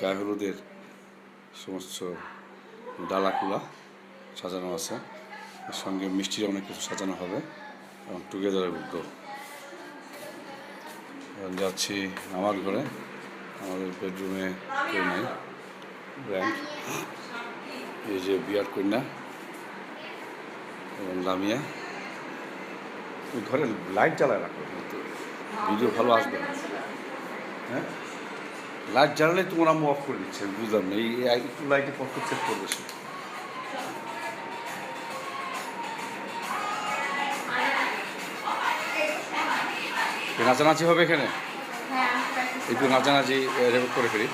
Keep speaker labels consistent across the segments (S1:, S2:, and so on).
S1: গায়ে হলুদের সমস্ত ডালাকুলা সাজানো আছে। এর সঙ্গে মিষ্টির অনেক কিছু সাজানো হবে এবং টুগেদারের উদ্যোগ যাচ্ছি আমার ঘরে। আমাদের বেডরুমে কেউ নেই। ব্র্যান্ড এই যে বিয়ার কন্যা এবং লামিয়া। ঘরে লাইট জ্বালায় রাখো, কিন্তু ভিডিও ভালো আসবে হ্যাঁ? লাইট জ্বালালে তোমার আম্মু অফ করে দিচ্ছে বুঝলাম না। এই একটু লাইটে কত চেক করবে সে নাচানাচি হবে এখানে? একটু নাচানাচি রেকর্ড করে ফেলি।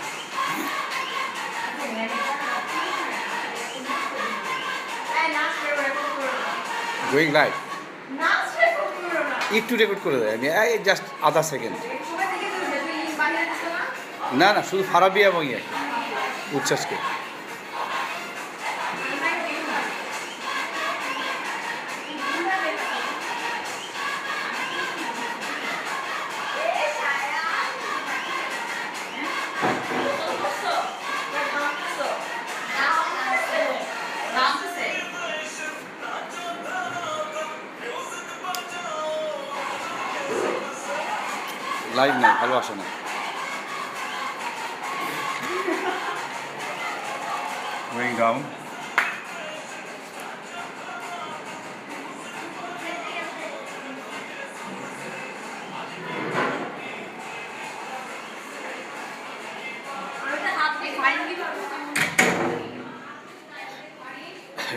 S1: গোয়িং লাইভ একটু রেকর্ড করে দেয় আমি জাস্ট আধা সেকেন্ড না না শুধু ফারাবি এবং ইয়ে উচ্ছ্বাসকে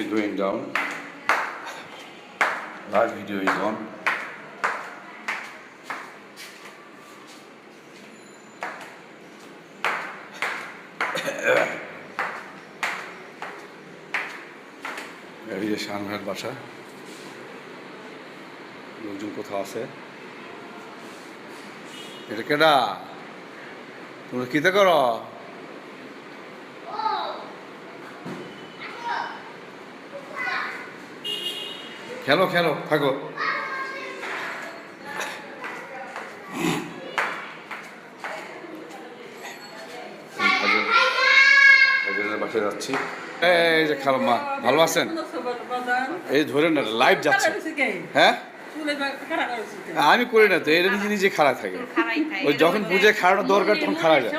S1: Going down. Live video is on. এই যে বাসা লোকজন কোথাও আছে এটা কেডা তোমরা কিতে করো খেলো খেলো থাকো। বাসায় যাচ্ছি। এই যে খালাম্মা ভালো আছেন? এই ধরে না লাইভ যাচ্ছে। হ্যাঁ? আমি করি না তো এটা নিজে নিজে খারাপ থাকে। ওই যখন বুঝে খাড়ানো দরকার তখন খাড়া যায়।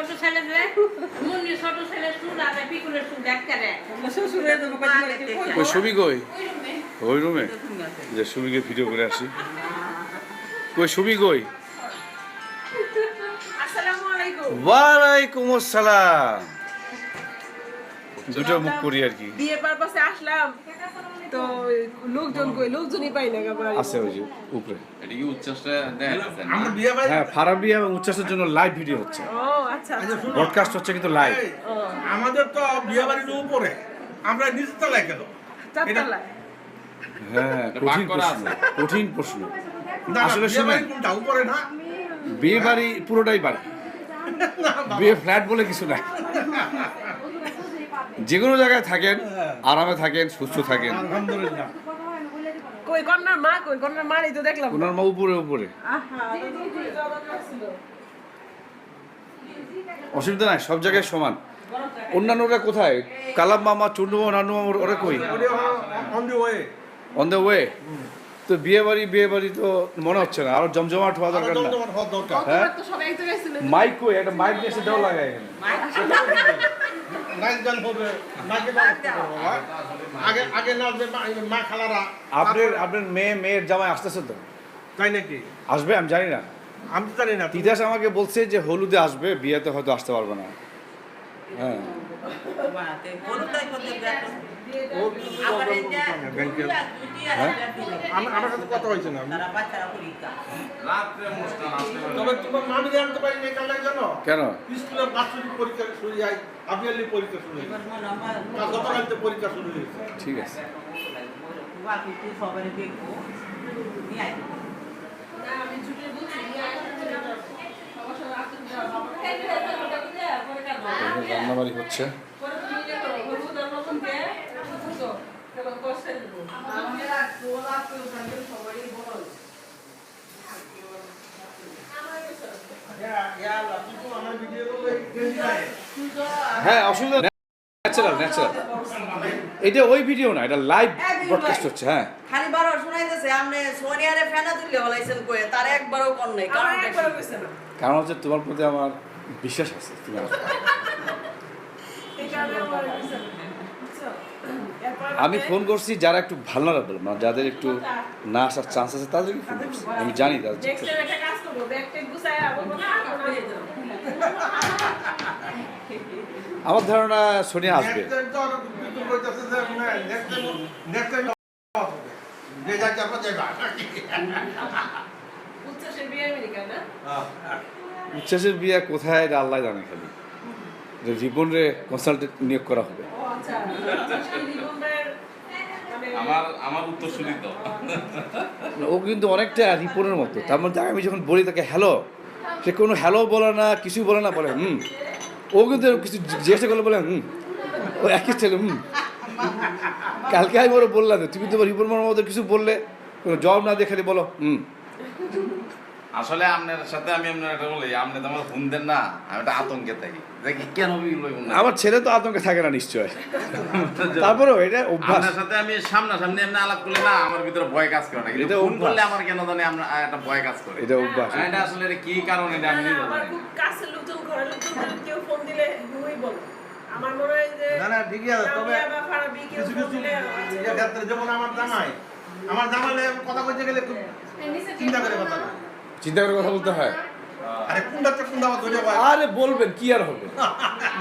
S1: ওই ছবি কই? ওই রুমে? যে ছবিকে ভিডিও করে আসি। কই ছবি কই?
S2: আসসালামু আলাইকুম।
S1: ওয়ালাইকুম আসসালাম। দুটো মুখ করি আর কি।
S2: বিয়ে পারপাসে আসলাম। তো লোকজন কই? লোকজনই পাই না আবার
S1: আছে ওই যে উপরে।
S3: এটা কি উচ্চাসটা দেখা
S4: আমরা বিয়ে বাড়ি
S1: হ্যাঁ ফারাবি এবং উচ্ছ্বাসের জন্য লাইভ ভিডিও হচ্ছে।
S2: ও আচ্ছা আচ্ছা।
S1: ব্রডকাস্ট হচ্ছে কিন্তু লাইভ
S4: আমাদের তো বিয়ে বাড়ির উপরে। আমরা নিচ তলায় গেল
S2: চারতলায়
S1: হ্যাঁ কঠিন প্রশ্ন কঠিন প্রশ্ন আসলে
S4: বিয়ে
S1: শুনেন
S4: বাড়ি কোনটা উপরে না
S1: বিয়ে বাড়ি পুরোটাই বাড়ি বিয়ে ফ্ল্যাট বলে কিছু নাই যে কোনো জায়গায় থাকেন আরামে থাকেন সুস্থ থাকেন
S4: আলহামদুলিল্লাহ
S2: কই কন্যার মা কই কন্যার মারই তো দেখলাম
S1: মা উপরে উপরে। অসুবিধা নাই সব জায়গায় সমান অন্যান্যরা কোথায় কালাম মামা চন্ডু মামা নানু মামা ওরা কই
S4: অন
S1: দ্য ওয়ে তো বিয়ে বাড়ি বিয়ে বাড়ি তো মনে হচ্ছে না। আরও জমজমাট হওয়া দরকার না।
S4: হওয়া দরকার।
S1: হ্যাঁ? মাইক কই একটা মাইক নিয়ে এসে দেওয়া লাগায় আপনার আপনার মেয়ে মেয়ের জামাই আসতেছে তো?
S4: তাই নাকি?
S1: আসবে? আমি জানি না।
S4: আমি তো জানি না।
S1: তিতাস আমাকে বলছে যে হলুদে আসবে বিয়েতে হয়তো আসতে পারবে না। হ্যাঁ।
S4: আমার সাথে কথা হয়েছে না। তবে তোমার মামি জানতে পারি না কাল জানো
S1: কেন
S4: স্কুলের বাৎসরিক পরীক্ষা শুরু হয় আপিয়ালি পরীক্ষা শুরু হয়েছে পরীক্ষা শুরু হয়েছে
S1: ঠিক আছে
S4: ইয়া গেঞ্জি নাই
S1: হ্যাঁ অসুবিধা ন্যাচারাল ন্যাচারাল এটা ওই ভিডিও না এটা লাইভ ব্রডকাস্ট হচ্ছে হ্যাঁ।
S5: খালি শুনাইতেছে আপনি সোনিয়ারে ফেনা তুললে বলাইছেন কয়ে তার একবারও নাই কারণ
S1: হচ্ছে তোমার প্রতি আমার বিশ্বাস আছে তুমি
S2: আমার
S1: আমি ফোন করছি যারা একটু ভালনারেবল মানে যাদের একটু না আসার চান্স আছে তাদেরকে ফোন করছি। আমি জানি তাদের। আমার ধারণা সোনিয়া আসবে।
S4: যাইবা
S2: উচ্ছ্বাসের বিয়ে আমেরিকা না?
S1: উচ্ছ্বাসের বিয়ে কোথায় এটা আল্লাহ জানে খালি। যে রিপনরে কনসালটেন্ট নিয়োগ করা হবে।
S2: ও আচ্ছা। মানে
S1: ও কিন্তু অনেকটা রিপনের মতো। তার মধ্যে আমি যখন বলি তাকে হ্যালো? সে কোনো হ্যালো বলে না কিছু বলে না বলে হুম। ও কিন্তু কিছু জিজ্ঞাসা করলে বলে হুম। ও একই ছেলে হুম। কালকে আমি ওরা বললাম তুমি তো রিপন মতো কিছু বললে কোনো জবাব না দিয়ে খালি বলো হুম।
S3: আসলে আপনার সাথে আমি আপনার একটা বলি আপনি তো আমার ফোন দেন না আমি একটা আতঙ্কে থাকি। দেখি কেন
S1: আমার ছেলে তো আতঙ্কে থাকে না নিশ্চয়। তারপরেও এটা অভ্যাস।
S3: আপনার সাথে আমি সামনাসামনি এমনি আলাপ করলে না আমার ভিতরে ভয় কাজ করে না কিন্তু
S1: এটা
S3: ফোন করলে আমার কেন জানি আমরা একটা ভয় কাজ করে।
S1: এটা অভ্যাস।
S3: হ্যাঁ, এটা আসলে এটা কি কারণ এটা আমি
S2: না,
S3: নিজেও
S2: আমার খুব
S3: না।
S2: কাছের লোকজন ঘরের লোকজন কেউ ফোন দিলে হুই বলো। আমার মনে হয় যে
S4: না না ঠিকই আছে তবে কিছু কিছু ক্ষেত্রে যেমন আমার জামাই আমার জামাইলে কথা কইতে গেলে চিন্তা করে কথা কয়।
S1: চিন্তা করে কথা বলতে হয়।
S4: আরে
S1: বলবেন কি আর হবে?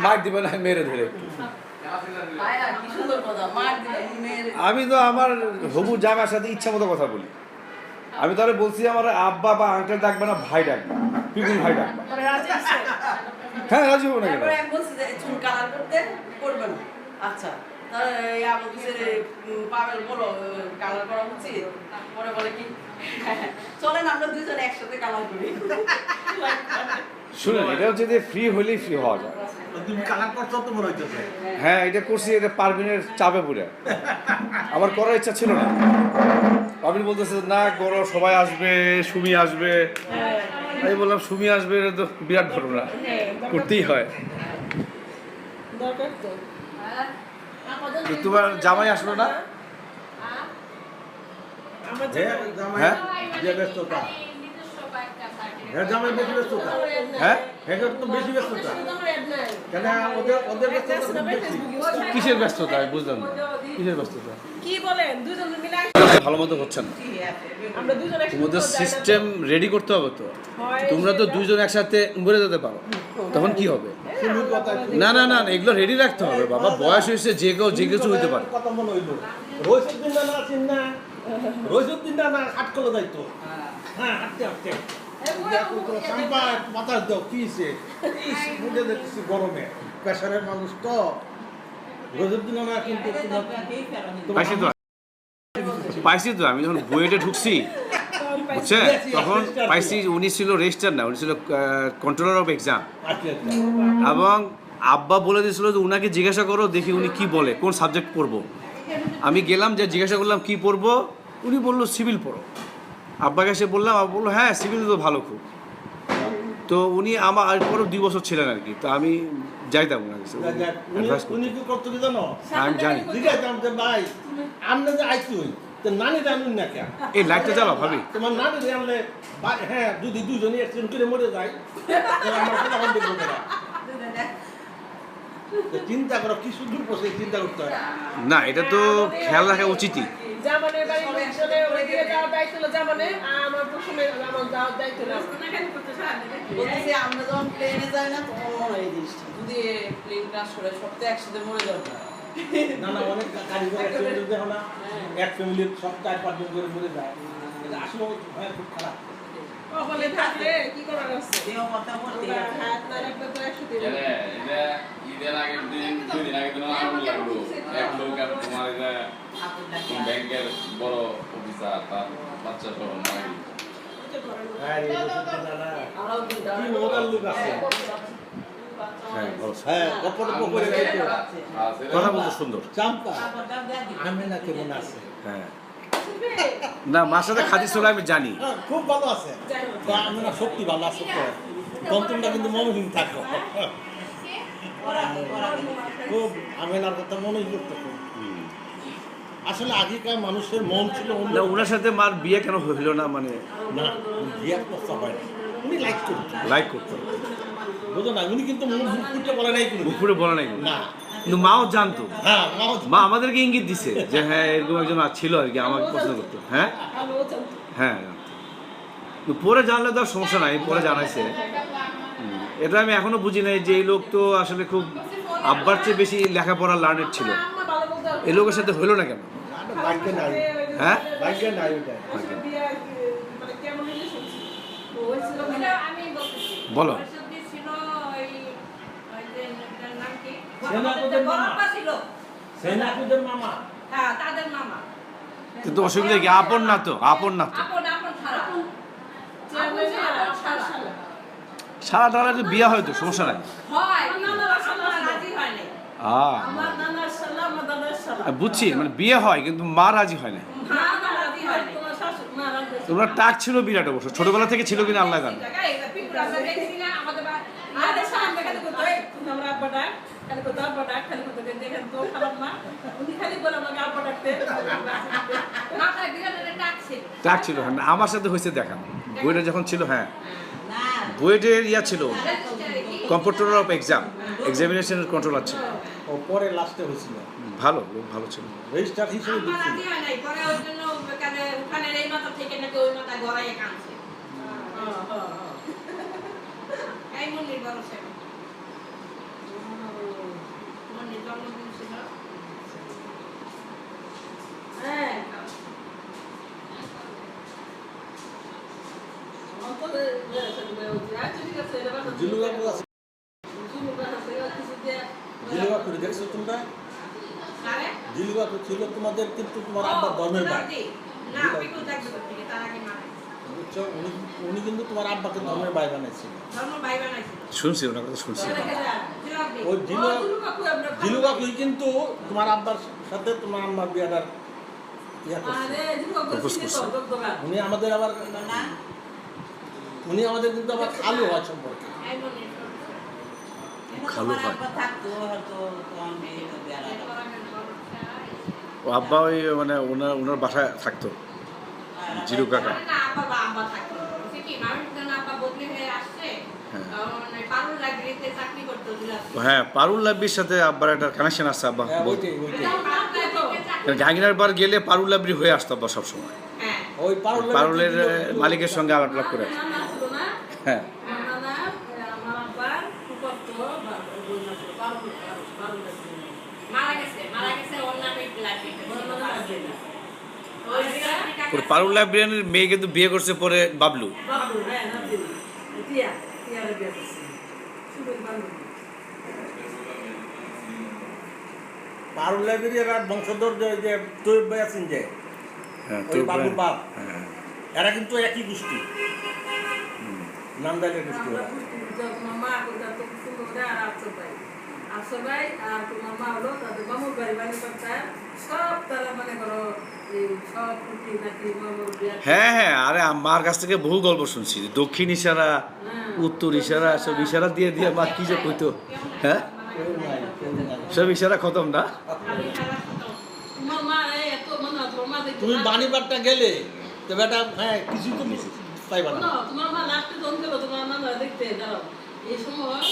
S1: মার দিবেন না মেরে ধরে একটু। আমি তো আমার হবু জামার সাথে ইচ্ছা মতো কথা বলি। আমি তাহলে বলছি আমার আব্বা বা আঙ্কেল ডাকবে না ভাই ডাকবে। পিকুল ভাই ডাকবে। হ্যাঁ রাজি হব না কেন?
S5: তারপরে আমি বলছি যে চুল কালার করতে করবে না। আচ্ছা। তাহলে বলতেছে বলো কালার করা উচিত? পরে বলে কি? চলেন আমরা দুইজন একসাথে কালার করি।
S1: শুনুন এটা হচ্ছে যে ফ্রি হলেই ফ্রি হওয়া যায়।
S4: তুমি কালার করছ তো মনে হইতেছে।
S1: হ্যাঁ এটা করছি এটা পারবিনের চাপে পড়ে। আমার করার ইচ্ছা ছিল না। পারবিন বলতেছে না করো সবাই আসবে সুমি আসবে। আমি বললাম সুমি আসবে এটা তো বিরাট ঘটনা। করতেই হয়।
S2: দরকার তো।
S1: তোমার জামাই আসলো না? হ্যাঁ?
S4: ব্যস্ততা জামাই বেশি ব্যস্ততা।
S1: হ্যাঁ
S4: তো বেশি ব্যস্ততা। কেন ওদের ওদের ব্যস্ততা
S2: use
S1: কিসের ব্যস্ততা? আমি বুঝলাম না। কিসের ব্যস্ততা?
S2: কি বলেন? দুজন মিলে একসাথে-
S1: ভালো মতো হচ্ছে না।
S2: আমরা দুজন একসাথে
S1: তোমাদের। সিস্টেম রেডি করতে হবে তো। তোমরা তো দুইজন একসাথে মরে যেতে পারো। তখন কি হবে? না না না না, এগুলো রেডি রাখতে হবে বাবা। বয়স হয়েছে যে কেউ যে কিছু হইতে পারে।
S4: কথা মনে হইল রইসুদ্দিন না না চিন না। রইসুদ্দিন না না হাট করে যাইতো হ্যাঁ হাঁটতে হাঁটতে। দাও ইস গরমে। প্রেশারের মানুষ তো। না কিন্তু
S1: পাইছি তো আমি যখন বুয়েটে ঢুকছি। বুঝছে? তখন পাইছি উনি ছিল রেজিস্টার না উনি ছিল কন্ট্রোলার অফ এক্সাম এবং আব্বা বলে দিয়েছিল যে উনাকে জিজ্ঞাসা করো দেখি উনি কি বলে কোন সাবজেক্ট পড়ব। আমি গেলাম যে জিজ্ঞাসা করলাম কি পড়ব? উনি বলল সিভিল পড়ো। আব্বাকে এসে বললাম আব্বা বলল হ্যাঁ সিভিল তো ভালো খুব। তো উনি আমার আর পরে দুই বছর ছিলেন আর কি তো আমি যাইতাম ওনার কাছে
S4: যাক, যাক, উনি কি করতো জানো?
S1: আমি জানি।
S4: ভাই আমনে যে আইতুই তো নানি না কে
S1: এই লাইটটা চালাও ভাবি।
S4: তোমার নানি আনলে হ্যাঁ যদি দুজনই অ্যাক্সিডেন্ট করে মরে যায় আমার কথা বলতে বলতে না চিন্তা করো কি সুদূর বসে চিন্তা করতে হয়।
S1: না এটা তো খেয়াল রাখা উচিতই।
S2: জামানের বাড়ির লোকজনের ওইদিকে যাওয়ার দায়িত্ব হলো জামানের, আমার প্রথমে আমার যাওয়ার দায়িত্ব হলো
S5: বলতেছি আমরা যখন প্লেনে যাই না তখন মনে হয় এই জিনিসটা। যদি প্লেন ক্রাশ করে সপ্তাহে একসাথে মরে যাব
S4: না না অনেক কারিগর দেখো না এক ফ্যামিলির সব চার পাঁচজন করে মরে যায়। এটা আসলে হয় খুব খারাপ।
S3: ঈদের আগের দিন দুই দিন আগুন লাগল। এক লোক আর তোমার ব্যাংকের বড় অফিসার তার বাচ্চা সহ মারা গেল।
S4: হ্যাঁ
S1: হ্যাঁ
S4: হ্যাঁ করে
S1: কথা বলতে সুন্দর
S4: চাম্পা আমি না কেমন আছে?
S1: হ্যাঁ। না মার সাথে খাদি চলে আমি জানি।
S4: হ্যাঁ, খুব ভালো আছে। আমি না সত্যি ভালো আছে তো। তখন তোমরা কিন্তু মনোহীন থাকো। খুব আমেনার কথা মনে করতো আসলে আগেকার মানুষের মন ছিল
S1: না ওনার সাথে মার বিয়ে কেন হইল না মানে?
S4: না বিয়ে প্রস্তাব হয় না। উনি লাইক করতেন
S1: লাইক করতো।
S4: বুঝো না উনি কিন্তু মুখ মুখ বলে নাই কোনো
S1: উপরে বলা নাই
S4: না।
S1: কিন্তু মাও জানতো।
S4: হ্যাঁ মাও
S1: মা আমাদেরকে ইঙ্গিত দিছে যে হ্যাঁ এরকম একজন ছিল আর কি আমাকে পছন্দ করতো। হ্যাঁ? হ্যাঁ পরে জানলে তো আর সমস্যা নাই পরে জানাইছে। এটা আমি এখনও বুঝি নাই যে এই লোক তো আসলে খুব আব্বার চেয়ে বেশি লেখাপড়া লার্নেড ছিল। এই লোকের সাথে হইল না কেন? হ্যাঁ?
S4: বাইকে নাই ওইটা
S2: আসলে বিয়ে মানে কেমন রিলেশন ছিল হয়েছিল মানে
S6: ওটা আমি বলতেছি।
S1: বলো।
S6: পরিষদে ছিল ওই ওই যে এটার নাম কি?
S4: সেনাপতির মামা।
S6: হ্যাঁ, তাদের মামা।
S1: কিন্তু অসুবিধা কি? আপন না তো আপন না তো। সারা টারা যে বিয়ে সমস্যা
S6: হয়, আমার রাজি নাই।
S1: বুঝছি মানে বিয়ে হয় কিন্তু মা রাজি হয় না
S2: তোমরা
S1: টাক ছিল বিরাট অবশ্য ছোটবেলা থেকে ছিল কিনা আল্লাহ জানে।
S6: আমার
S2: আব্বা ডাক খালি করতো ডাক দেখেন তো খারাপ মা উনি খালি বলে আমাকে আব্বা ডাকতে।
S6: টাক ছিল।
S1: হ্যাঁ আমার সাথে হয়েছে দেখা। বইটা যখন ছিল হ্যাঁ বুয়েটের ইয়া ছিল কম্পিউটার অফ এক্সাম এক্সামিনেশনের কন্ট্রোলার ছিল।
S4: ও পরে লাস্টে হয়েছিল।
S1: ভালো লোক ভালো ছিল।
S4: রেজিস্টার হিসেবে
S6: হয়। পরে ওর জন্য ওখানে এই মাথা থেকে নাকি ওই মাথা গড়াইয়ে কাঁদছে। এই মন্দির বড় সেবা। মন্দির ছিল।
S2: আছে
S4: দেখছ তোমরা তোমাদের কিন্তু তোমার আব্বার ধর্মের। বুঝছ উনি উনি কিন্তু তোমার আব্বাকে ধর্মের ভাই বানাইছিল
S6: বানাইছিল।
S1: শুনছি ওনার কথা শুনছি
S2: ও, জিলু
S4: জিলু কিন্তু তোমার আব্বার সাথে তোমার আম্মার বিয়াটার ইয়া উনি আমাদের আবার উনি আমাদের কিন্তু আবার খালু হয় সম্পর্কে।
S1: খালু হয়। ও আব্বা ওই মানে ওনার ওনার বাসায় থাকতো। জিরু কাকা।
S6: আব্বা আব্বা থাকতো। কি, মানুষ আব্বা বদলি হয়ে আসছে,
S1: হ্যাঁ।
S6: মানে পারুল।
S1: হ্যাঁ লাব্বির সাথে আব্বার একটা কানেকশন আছে আব্বা
S4: হ্যাঁ
S1: জাহাঙ্গীরের বার গেলে পারুল লাব্রি হয়ে আসতো আব্বা সবসময়
S6: হ্যাঁ।
S4: ওই পারুলের
S1: মালিকের সঙ্গে আলাপ করে হ্যাঁ
S2: আমার নানা আমার আব্বার ফুফাতো বা- বোন আছে, বারো বারো আছে।
S6: মারা গেছে, মারা গেছে, ওর নামে লাইব্রেরিতে ছিল,
S2: ওর নামে
S6: পারুল।
S2: লাইব্রেরি।
S6: ওই জিলাপি কাকা-
S1: পরে পারুল লাইব্রেরিয়ানের মেয়ে কিন্তু বিয়ে করছে পরে বাবলু
S2: বিয়ে করছে।
S4: পারুল লাইব্রেরির আর বংশধর যে তৈব ভাই আছেন যে
S1: হ্যাঁ
S4: ওই বাবুর বাপ
S1: হ্যাঁ
S4: এরা কিন্তু একই গোষ্ঠী নামদালের গোষ্ঠী ওরা
S2: করে আর আফসর ভাই। আফসর ভাই আর তোমার মা হলো তাদের মামুর বাড়ি বাড়ি সব তারা মনে করো
S1: হ্যাঁ হ্যাঁ আরে মার কাছ থেকে বহু গল্প শুনছি। দক্ষিণ ইশারা উত্তর ইশারা সব ইশারা দিয়ে দিয়ে মা কি যে কইতো। হ্যাঁ? সব ইশারা খতম না?
S2: মা মা
S4: তুমি বাণীবারটা গেলে তো বেটা হ্যাঁ কিছু তো পাইবা না।
S2: তোমার মা লাস্টে যখন গেল তোমার নানা দেখতে দাঁড়াও। এই সময়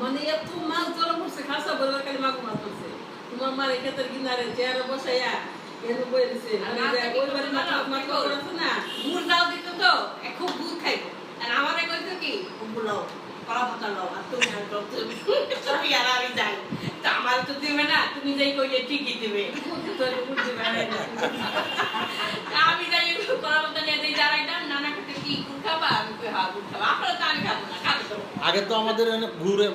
S2: মানে এত মাছ পড়ছে খাসা বলে খালি মাছ মাছ পড়ছে তোমার মার এই ক্ষেতের কিনারে চেয়ারে বসাইয়া এর বই দিছে ওই বাড়ি মাছ মাছ পড়ছে না?
S6: গুড় দিত তো খুব গুড় খাইবো। আর আমারে কইতো কি? গুড় কলা পাতা লাও আর তুমি আর তো তুমি আর আমি যাই। তা আমার তো দিবে না তুমি যাই কইলে ঠিকই দিবে।
S2: তোর বুদ্ধি বাড়াই না।
S6: আমি যাই। কলা পাতা নিয়ে যাই দাঁড়াইতাম নানা কাছে কি গুড় খাবা? আমি কই গুড় খাবা। আপনারা তো আমি খাব না
S4: আগে তো আমাদের ঘুরে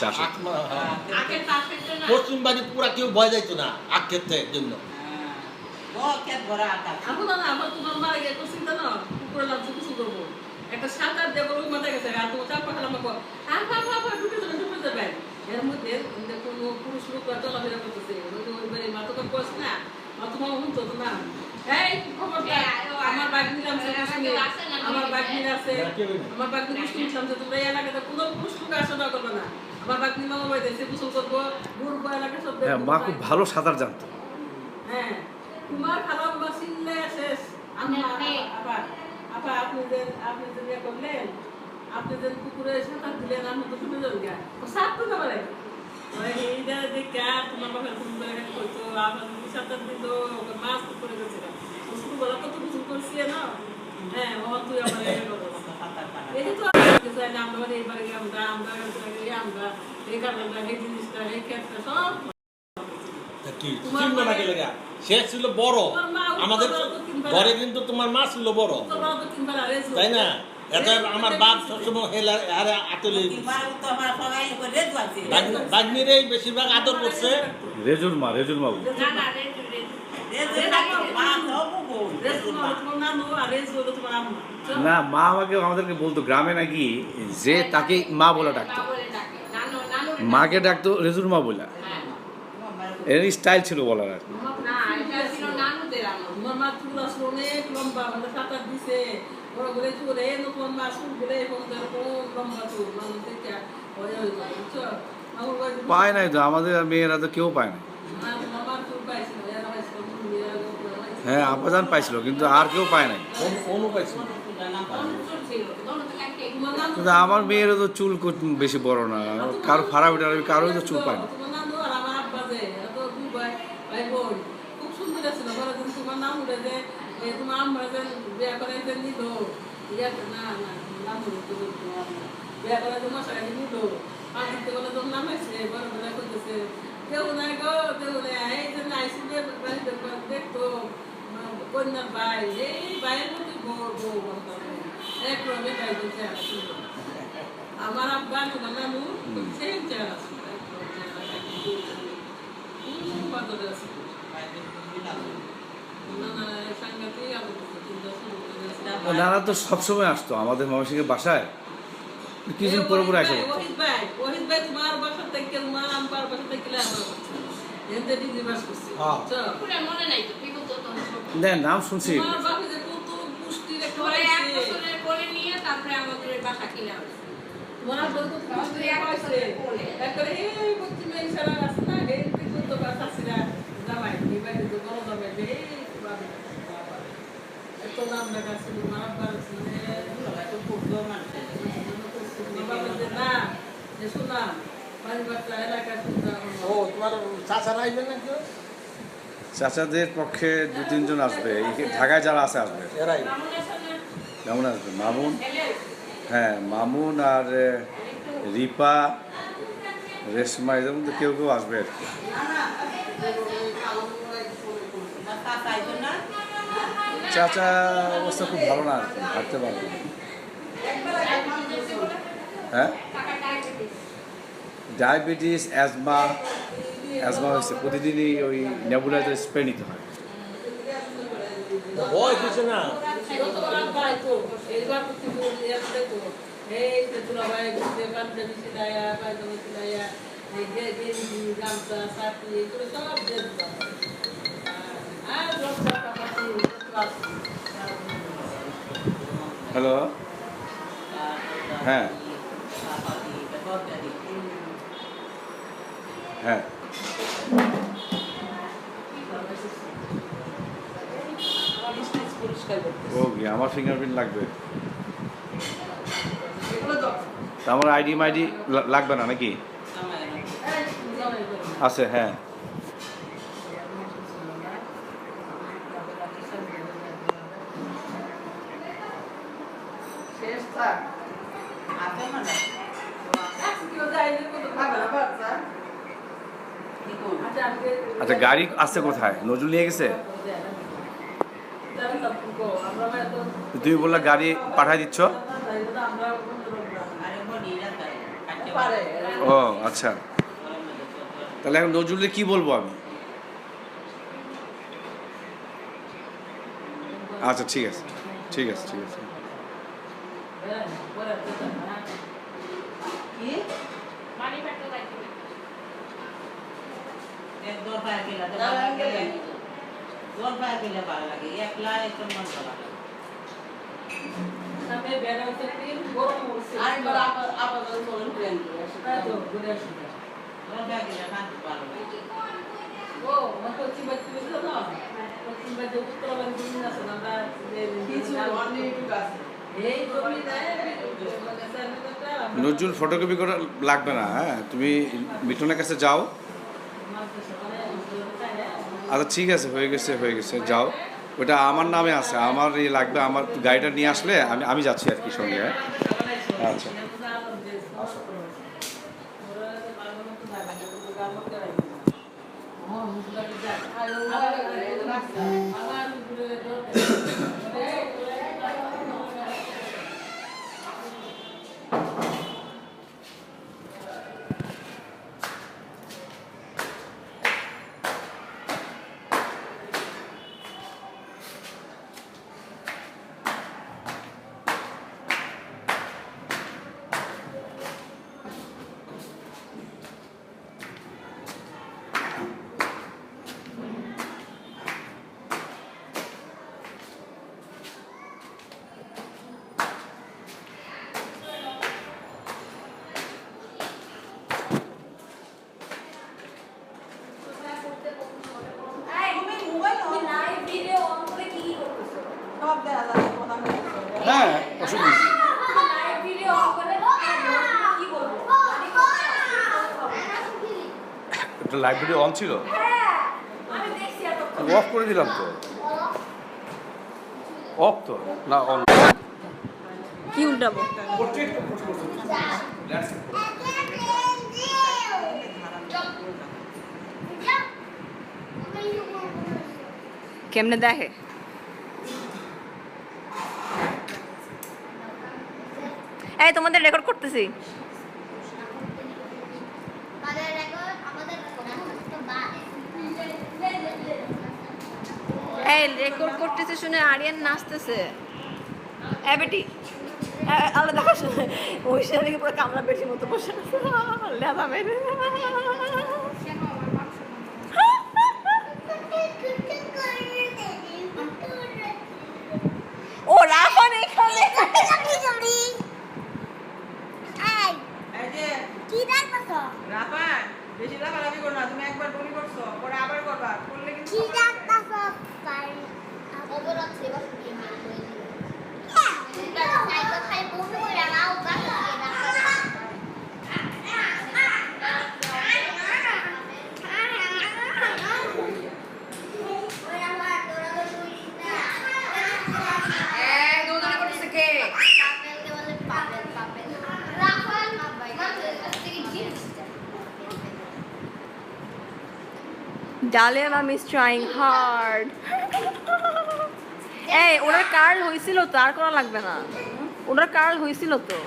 S1: চাষ
S4: পশ্চিম বাড়ি পুরা কেউ ভয় যাইতো না আখ ক্ষেত্রে জন্য।
S2: এখন না আমার তোমার মারা গিয়ে করছিল না কুকুরের লাভ কিছু করব। একটা সাঁতার দেবো ওই মাথায় গেছে আর তোমার চাপ পাখালাম আর পা পা পা ঢুকে যাবে ঢুকে যাবে। এর মধ্যে কোনো পুরুষ লোক চলাফেরা করতেছে ওই যে ওই বাড়ি মা তোকে বস না। মা হুন তো না এই খবর? আমার বাইক নিলাম আমার বাইক আছে
S4: না, না।
S2: আমার যে তোমরা এলাকাতে কোনো পুরুষ লোক আসা যাওয়া করবে না। আমার নিয়ে মামা বাড়িতে এসে গোসল করব ঘুরবো এলাকা সব
S1: হ্যাঁ মা খুব ভালো সাঁতার জানতো।
S2: হ্যাঁ। তোমার খারাপ বা চিনলে শেষ। আপা আপা আপনি যে আপনি যে করলেন আপনি যে পুকুরে সাঁতার দিলেন আপনি তো শুনে যান গা। ও সাত তো যাবে এইটা দেখা তোমার বাপের ফোন করে গেছে কইতো সাঁতার দিত ওকে মাছ করে গেছে স্কুলবেলা কত কিছু করছি না? হ্যাঁ ও তুই আমার এই তো আমরা মানে আমরা আমরা এই এই কারণটা এই জিনিসটা এই ক্ষেত্রে সব
S4: কি? চিনবো না গেলে সে ছিল বড়। আমাদের ঘরে কিন্তু তোমার মা ছিল বড়। তাই না? এত আমার বাপ সবসময় হেলা হারে আতলে বাগনিরে বেশিরভাগ আদর করছে।
S1: রেজুর মা রেজুর মা
S7: না
S1: মা আমাকে আমাদেরকে বলতো গ্রামে নাকি যে তাকে মা বলে ডাকতো। মাকে ডাকতো রেজুর মা বলে।
S7: হ্যাঁ।
S1: এর স্টাইল ছিল বলার আর
S2: মানে
S1: পায় নাই তো আমাদের মেয়েরা তো কেউ পায় না। হ্যাঁ আপাজান পাইছিল কিন্তু আর কেউ পায় নাই। কিন্তু আমার মেয়েরও তো চুল বেশি বড় না কারও ফাড়া উঠে কারোই তো চুল পায় না।
S2: ভাই বোন, খুব সুন্দর ছিল। বলে যে তোমার নানুরে যে, এ তোমার আম্মা যে বিয়ে করে যে নিল, ইয়াতে না, না, নানুরে তো বলতো আম্মা। বিয়ে করে যে মশাই নিল, পানিতে বলে তোমার নাম হয়েছে, বড় বলে কইতেছে, কেউ নাই গো, কেউ নাই, এই যে নাইছি যে বাড়িতে দেখতো, কন্যার ভাই, এই ভাইয়ের মতোই বউ, বউ বলতো। এক রবে ভাই বলছে, আমার আব্বা তোমার নানু সেই চেহারা ছিল নানা
S1: তো সবসময় আসতো আমাদের মামাসিকে বাসায়। কিছুদিন পরে পরে আসে নাম শুনছি।
S7: তারপরে
S1: চাচাদের পক্ষে দু তিনজন আসবে এই ঢাকায় যারা আছে আসবে। কেমন আসবে মামুন হ্যাঁ মামুন আর রিপা রেশমা এদের মধ্যে কেউ কেউ আসবে আর কি চাচা অবস্থা খুব ভালো না আর কি হাঁটতে পারবে না। হ্যাঁ ডায়াবেটিস অ্যাজমা অ্যাজমা হয়েছে প্রতিদিনই ওই নেবুলাইজার স্প্রে নিতে হয়
S4: ভয় কিছু না
S2: এইবার তো এই যে দুলাভাই ঘুরতে পাঞ্জাবি সিলাইয়া, পায়জামা সিলাইয়া, এই গেঞ্জি, গামছা, ছাতি, এগুলো সব দিয়ে দিত আর লজ্জা কাপাতি, ক্লাস।
S1: হ্যালো? হ্যাঁ। হ্যাঁ। ও আমার ফিঙ্গারপ্রিন্ট লাগবে? আমার আইডি মাইডি লাগবে না নাকি। আছে হ্যাঁ।
S5: শেষ থাক।
S2: কেউ যায়নি, কত
S5: খাবে না
S2: খাবে।
S5: বাচ্চা
S2: আচ্ছা,
S1: গাড়ি আছে কোথায়? নজরুল নিয়ে গেছে? তুমি বললা গাড়ি পাঠাই দিচ্ছ
S2: আমরা বন্ধু বান্ধব।
S5: পারে
S1: ও আচ্ছা। তাহলে এখন নজরুলে কি বলব আমি? আচ্ছা ঠিক আছে। ঠিক আছে ঠিক আছে।
S2: হ্যাঁ, পরে যেতে হবে, হ্যাঁ।
S5: কি
S7: মানি ব্যাগটা রাখি
S5: দাও, আঙ্কেল।
S8: একলা একটু মন খারাপ
S2: নজরুল ফটোকপি করা লাগবে না হ্যাঁ? তুমি মিঠুনের কাছে যাও। আচ্ছা ঠিক আছে হয়ে গেছে হয়ে গেছে যাও। ওটা আমার নামে আছে, আমার এই লাগবে, আমার গাড়িটা নিয়ে আসলে আমি আমি যাচ্ছি আর কি সঙ্গে হ্যাঁ আচ্ছা। হ্যাঁ অসুবিধা লাইভ অন ছিল? অফ করে দিলাম তো। অফ তো না অন
S7: কি উল্টাবো? কেমনে দেখে? এই তোমাদের রেকর্ড করতেছি। এই রেকর্ড করতেছে শুনে আরিয়ান নাচতেছে। এ, বেটি আলাদা ওই সাথে পুরো কামড়া বেটির মতো বসে লেদা মেরে ও রাফান এখানে
S9: এই যে রাফান বেশি লাফালাফি করো না তুমি একবার বলি করছ পরে আবার করবা করলে কিন্তু
S7: Dalia mom is trying hard এই ওনার কার্ল হয়েছিল তো আর করা লাগবে না। ওনার কার্ল হয়েছিল তো।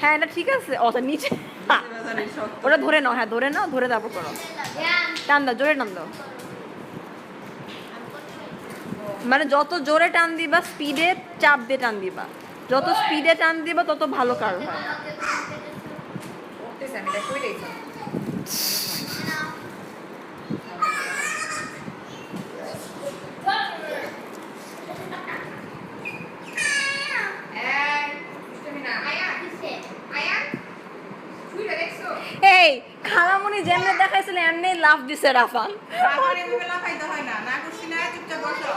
S7: হ্যাঁ এটা ঠিক আছে। ও তো নিচে ওটা ধরে নাও হ্যাঁ ধরে নাও ধরে তারপর করো। টান দাও জোরে টান দাও। মানে যত জোরে টান দিবা স্পিডে চাপ দিয়ে টান দিবা। যত স্পিডে টান দিবা তত ভালো কার্ল হয়। এই খালামুনি যেমনে দেখাইছিল এমনি লাভ দিছে রাফান
S9: রাফান এভাবে লাফাইতে হয় না না করছি না চুপচাপ বসো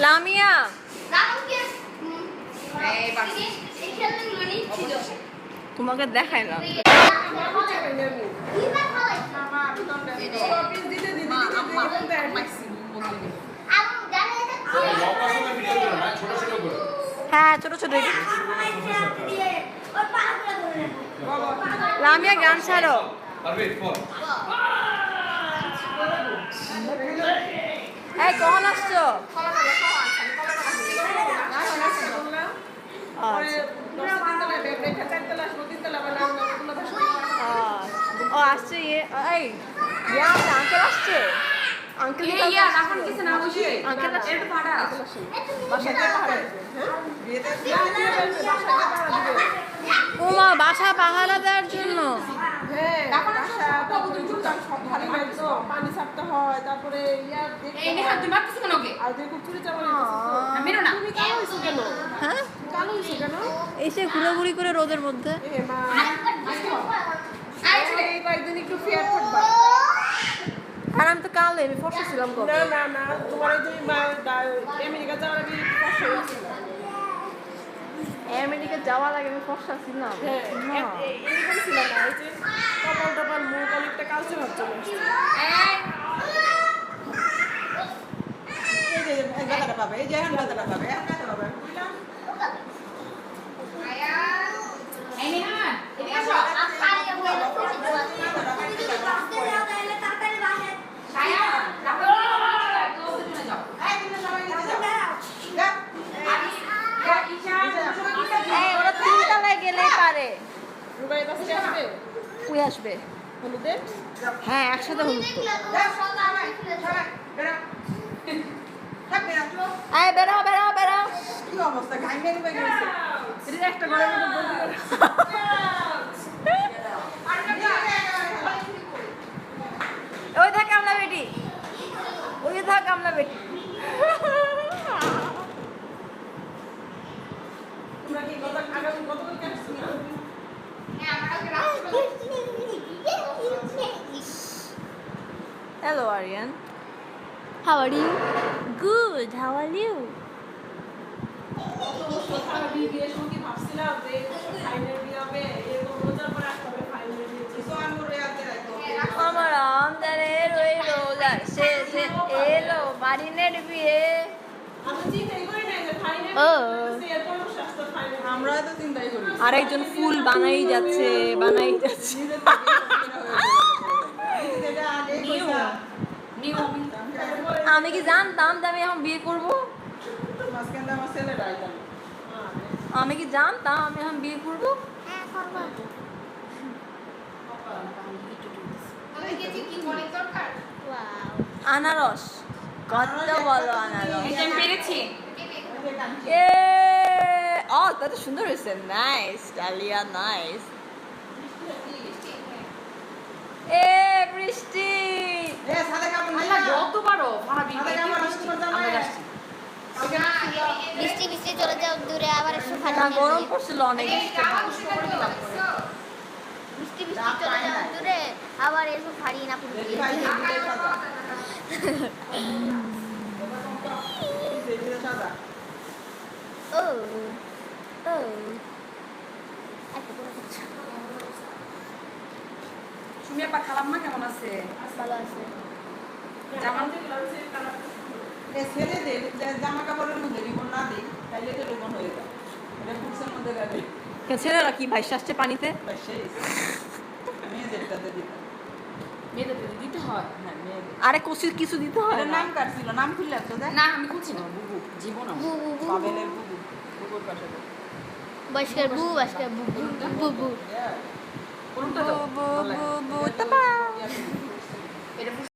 S7: লামিয়া তোমাকে দেখাই না। হ্যাঁ ছোট ছোট লামিয়া গান ছাড়ো। এই কখন আসছো? আচ্ছা। ও আসছে ইয়ে এই ইয়ে আসছে আঙ্কেল আসছে? আঙ্কেল
S8: ইয়া রাখন কিছু না বসে।
S7: আঙ্কেল
S8: এটা পাড়া
S7: ওমা বাসা পাহারা দেওয়ার জন্য।
S5: পানি ছাড়তে হয় তারপরে ইয়ার
S8: এই নেহা তুমি মারতেছ কেন ওকে?
S5: আর দেখো চুরি চামারি
S8: না, মেরো না
S5: তুমি কালো হয়েছো কেন?
S7: হ্যাঁ?
S5: কালো কেন?
S7: এসে ঘুরাঘুরি করে রোদের মধ্যে।
S5: এ মা। এই কয়েকদিন একটু ফেয়ার ফুটবা
S7: আর আমি তো কালো আমি ফর্সা ছিলাম
S5: না না না তোমার এই যে আমেরিকা যাওয়ার আগে কষ্ট হয়েছিল
S7: আমেরিকা যাওয়ার আগে আমি ফর্সা ছিলাম।
S5: হ্যাঁ
S7: না।
S5: এ- এ- এরকম ছিল না এই যে কপাল টপাল মুখ অনেকটা কালচে ভাব চলে আসছে। পাবে এই যে এখন গাদাটা পাবে এখন গাদাটা পাবে। বুঝলাম
S8: এই নেহা এদিকে আসো সায়া রাখো তো ওখানে যাও
S5: এই তুমি সবাই নিচে যাও যা
S8: ইয়া ইশা
S7: এই ওরা তিনতলায় গেলে পারে
S5: রুবাই আসবে? হলুদে
S7: হ্যাঁ একসাথে হলুদ তো। এই বেরো বেরো বেরো।
S5: কি অবস্থা? ঘাইমে রুবাই গেছে। এটা একটা ঘরের মধ্যে
S7: ওই থাক আমরা বেটি। ওই থাক আমরা বেটি।
S5: তোমরা কি গত আগামী গতকাল কি আসছো
S8: হ্যাঁ আমরা ওকে রাখছি
S7: Hello, Aryan. How are you? Good. How are you?
S5: বিয়ে বিয়ে
S7: আমার আমদানের ওই রোজা শেষে এলো মারিনের বিয়ে
S5: আমি চিন্তাই করি না যে ফাইনাল
S7: ও।
S5: করি
S7: আরেকজন ফুল বানাই যাচ্ছে বানাই যাচ্ছে। আমি কি জানতাম যে আমি এখন বিয়ে করব? আমি কি জানতাম আমি এখন বিয়ে করব?
S8: মনে দরকার
S7: আনারস। কত বলো আনারস।
S8: আমি পেরেছি।
S7: এ ও কত সুন্দর হয়েছে নাইস ডালিয়া নাইস এ বৃষ্টি
S9: বৃষ্টি বৃষ্টি চলে যাও দূরে আবার একটু ভালো
S7: না গরম পড়ছিল অনেক
S9: বৃষ্টি বৃষ্টি চলে যাও দূরে আবার এসব না পুরো
S8: তুমি আপা খালাম্মা কেমন আছে?
S9: ভালো আছে।
S8: জামা
S5: এ ছেলেদের জামা কাপড়ের মধ্যে রিবন না দিই তাহলে তো রিবন হয়ে যায়। এটা ফুটসের মধ্যে রাখি
S7: ছেলেরা কি ভাইসা আসছে পানিতে?
S5: সেই মেয়েদেরটাতে দিতাম
S8: মেয়েদের দিতে হয়?
S5: হ্যাঁ মেয়েদের।
S7: আরে কচি কিছু দিতে হয়
S5: নাম কাটছিল নাম খুললে তো দেখ।
S8: না আমি খুঁজছি না।
S5: বুবু।
S8: জীবন
S9: বু বু বু
S5: পাবেলের বুবু। বুবুর পাশে দেখ।
S9: বয়স্কের বু বয়স্কের বু বু বু বু
S5: Yeah.
S8: কোনটা দাও
S7: বু